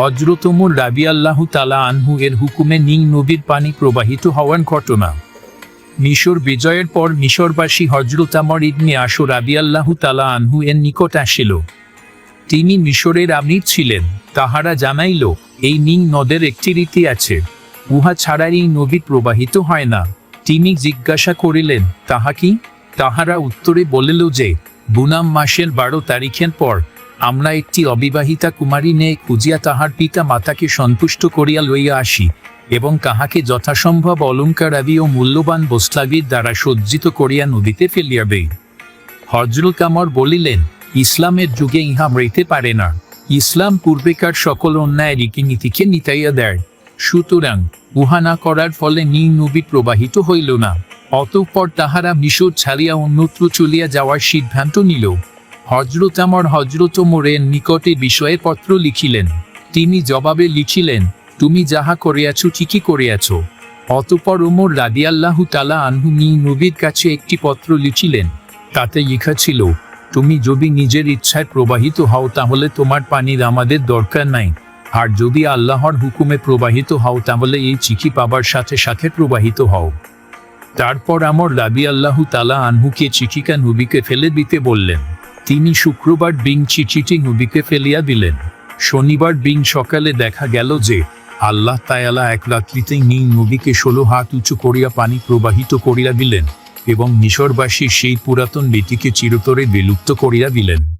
হজরতমুর রাবি আল্লাহ তালা আনহু এর হুকুমে নিং নদীর পানি প্রবাহিত হওয়ার ঘটনা। মিশর বিজয়ের পর মিশরবাসী হজরত আমর ইবনে আসর রাবি আল্লাহ তালা আনহু এর নিকট আসিল। তিনি মিশরের আমির ছিলেন, তাহারা জানাইল, এই নিং নদের একটি রীতি আছে, উহা ছাড়া এই নদী প্রবাহিত হয় না। তিনি জিজ্ঞাসা করিলেন, তাহা কি? তাহারা উত্তরে বলিল যে, বুনাম মাসের বারো তারিখের পর আমরা একটি অবিবাহিতা কুমারী নেই খুঁজিয়া তাহার পিতা মাতাকে সন্তুষ্ট করিয়া লইয়া আসি, এবং তাহাকে যথাসম্ভব অলঙ্কার আদি ও মূল্যবান বস্ত্রাদির দ্বারা সজ্জিত করিয়া নদীতে ফেলিয়া দেই হজরত আমর বলিলেন, ইসলামের যুগে ইহা মৃতে পারে না। ইসলাম পূর্বেকার সকল অন্যায় রীতিনীতিকে নিতাইয়া দেয়। সুতরাং উহা না করার ফলে নীল নবী প্রবাহিত হইল না। অতঃপর তাহারা মিশর ছাড়িয়া অন্যত্র চলিয়া যাওয়ার সিদ্ধান্ত নিল। হজরত আমর হজরত মোরের নিকটে বিষয়ে পত্র লিখিলেন। তিনি জবাবে লিখিলেন, তুমি যাহা করিয়াছ, ঠিকই করিয়াছ। অতপর ওমর রাদিয়াল্লাহু তালা আনহু নীল নবীর কাছে একটি পত্র লিখিলেন। তাতে লিখা ছিল, তুমি যদি নিজের ইচ্ছায় প্রবাহিত হও, তাহলে তোমার পানির আমাদের দরকার নাই। আর যদি আল্লাহর হুকুমে প্রবাহিত হও, তাহলে এই চিঠি পাবার সাথে সাথে প্রবাহিত হও। তারপর আমর রাবি আল্লাহু তালা আনহুকে চিঠিকা নবীকে ফেলে দিতে বললেন। তিনি শুক্রবার বিং চিঠিটি নবীকে ফেলিয়া দিলেন। শনিবার বিং সকালে দেখা গেল যে, আল্লাহ তায়ালা এক রাত্রিতে নীল নদীকে ষোলো হাত উঁচু করিয়া পানি প্রবাহিত করিয়া দিলেন এবং মিশরবাসীর সেই পুরাতন রীতিকে চিরতরে বিলুপ্ত করিয়া দিলেন।